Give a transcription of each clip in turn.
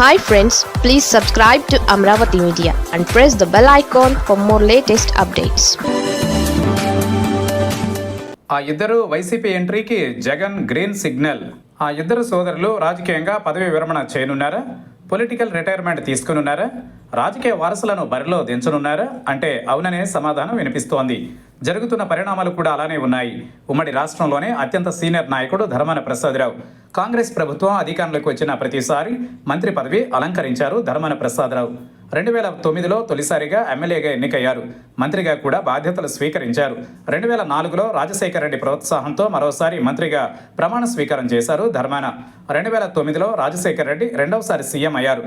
Hi friends please subscribe to Amaravati media and press the bell icon for more latest updates ఆ ఇద్దరు YCP ఎంట్రీకి Jagan green signal. ఆ ఇద్దరు సోదరులు రాజకీయంగా పదవి విరమణ చేయనున్నారా? Political retirement తీసుకునున్నారా? రాజకీయ వారసులను బరిలో దించనున్నారా? అంటే అవుననే సమాధానం వినిపిస్తోంది. జరుగుతున్న పరిణామాలు కూడా అలానే ఉన్నాయి. ఉమ్మడి రాష్ట్రంలోనే అత్యంత సీనియర్ నాయకుడు ధర్మాన ప్రసాదరావు. కాంగ్రెస్ ప్రభుత్వం అధికారంలోకి వచ్చిన ప్రతిసారి మంత్రి పదవి అలంకరించారు ధర్మాన ప్రసాదరావు. రెండు వేల తొమ్మిదిలో తొలిసారిగా ఎమ్మెల్యేగా ఎన్నికయ్యారు. మంత్రిగా కూడా బాధ్యతలు స్వీకరించారు. రెండు వేల నాలుగులో రాజశేఖర రెడ్డి ప్రోత్సాహంతో మరోసారి మంత్రిగా ప్రమాణ స్వీకారం చేశారు ధర్మాన. రెండు వేల తొమ్మిదిలో రాజశేఖర రెడ్డి రెండవసారి సీఎం అయ్యారు.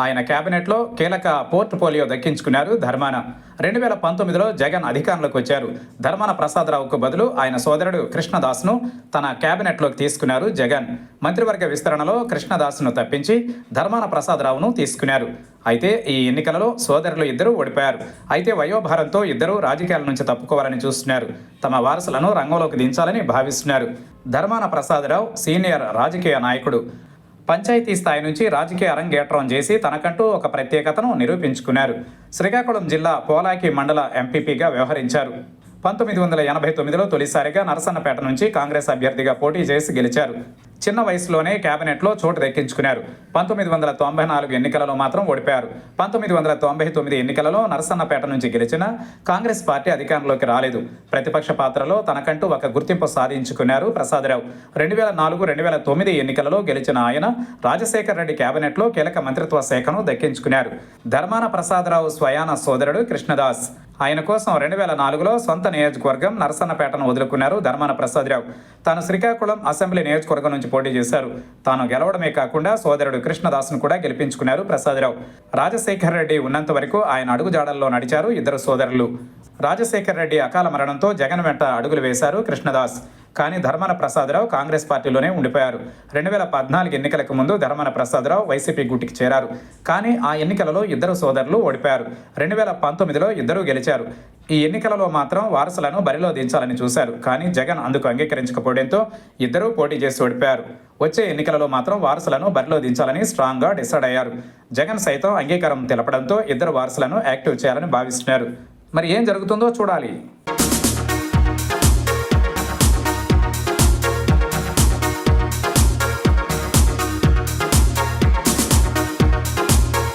ఆయన కేబినెట్లో కీలక పోర్ట్ఫోలియో దక్కించుకున్నారు ధర్మాన. రెండు వేల పంతొమ్మిదిలో జగన్ అధికారంలోకి వచ్చారు. ధర్మాన ప్రసాదరావుకు బదులు ఆయన సోదరుడు కృష్ణదాస్ను తన కేబినెట్లోకి తీసుకున్నారు జగన్. మంత్రివర్గ విస్తరణలో కృష్ణదాస్ను తప్పించి ధర్మాన ప్రసాదరావును తీసుకున్నారు. అయితే ఈ ఎన్నికలలో సోదరులు ఇద్దరు ఓడిపోయారు. అయితే వయోభారంతో ఇద్దరు రాజకీయాల నుంచి తప్పుకోవాలని చూస్తున్నారు. తమ వారసులను రంగంలోకి దించాలని భావిస్తున్నారు. ధర్మాన ప్రసాదరావు సీనియర్ రాజకీయ నాయకుడు. పంచాయతీ స్థాయి నుంచి రాజకీయ అరంగేట్రం చేసి తనకంటూ ఒక ప్రత్యేకతను నిరూపించుకున్నారు. శ్రీకాకుళం జిల్లా పోలాకి మండల ఎంపీపీగా వ్యవహరించారు. పంతొమ్మిది వందల ఎనభై తొమ్మిదిలో తొలిసారిగా నరసన్నపేట నుంచి కాంగ్రెస్ అభ్యర్థిగా పోటీ చేసి గెలిచారు. చిన్న వయసులోనే కేబినెట్లో చోటు దక్కించుకున్నారు. పంతొమ్మిది వందల తొంభై నాలుగు ఎన్నికలలో మాత్రం ఓడిపోయారు. పంతొమ్మిది వందల తొంభై తొమ్మిది ఎన్నికలలో నరసన్నపేట నుంచి గెలిచిన కాంగ్రెస్ పార్టీ అధికారంలోకి రాలేదు. ప్రతిపక్ష పాత్రలో తనకంటూ ఒక గుర్తింపు సాధించుకున్నారు ప్రసాదరావు. రెండు వేల నాలుగు రెండు వేల తొమ్మిది ఎన్నికలలో గెలిచిన ఆయన రాజశేఖర రెడ్డి కేబినెట్లో కీలక మంత్రిత్వ శాఖను దక్కించుకున్నారు. ధర్మాన ప్రసాదరావు స్వయాన సోదరుడు కృష్ణదాస్. ఆయన కోసం రెండు వేల నాలుగులో సొంత నియోజకవర్గం నరసన్నపేటను వదులుకున్నారు ధర్మాన ప్రసాదరావు. తాను శ్రీకాకుళం అసెంబ్లీ నియోజకవర్గం నుంచి పోటీ చేశారు. తాను గెలవడమే కాకుండా సోదరుడు కృష్ణదాస్ను కూడా గెలిపించుకున్నారు ప్రసాదరావు. రాజశేఖర్ రెడ్డి ఉన్నంత వరకు ఆయన అడుగుజాడల్లో నడిచారు ఇద్దరు సోదరులు. రాజశేఖర్ రెడ్డి అకాల మరణంతో జగన్ వెంట అడుగులు వేశారు కృష్ణదాస్. కానీ ధర్మన ప్రసాదరావు కాంగ్రెస్ పార్టీలోనే ఉండిపోయారు. రెండు వేల పద్నాలుగు ఎన్నికలకు ముందు ధర్మన ప్రసాదరావు వైసీపీ గుట్టికి చేరారు. కానీ ఆ ఎన్నికలలో ఇద్దరు సోదరులు ఓడిపోయారు. రెండు వేల పంతొమ్మిదిలో ఇద్దరూ గెలిచారు. ఈ ఎన్నికలలో మాత్రం వారసులను బరిలో దించాలని చూశారు. కానీ జగన్ అందుకు అంగీకరించకపోవడంతో ఇద్దరూ పోటీ చేసి ఓడిపోయారు. వచ్చే ఎన్నికలలో మాత్రం వారసులను బరిలో దించాలని స్ట్రాంగ్గా డిసైడ్ అయ్యారు. జగన్ సైతం అంగీకారం తెలపడంతో ఇద్దరు వారసులను యాక్టివ్ చేయాలని భావిస్తున్నారు. మరి ఏం జరుగుతుందో చూడాలి.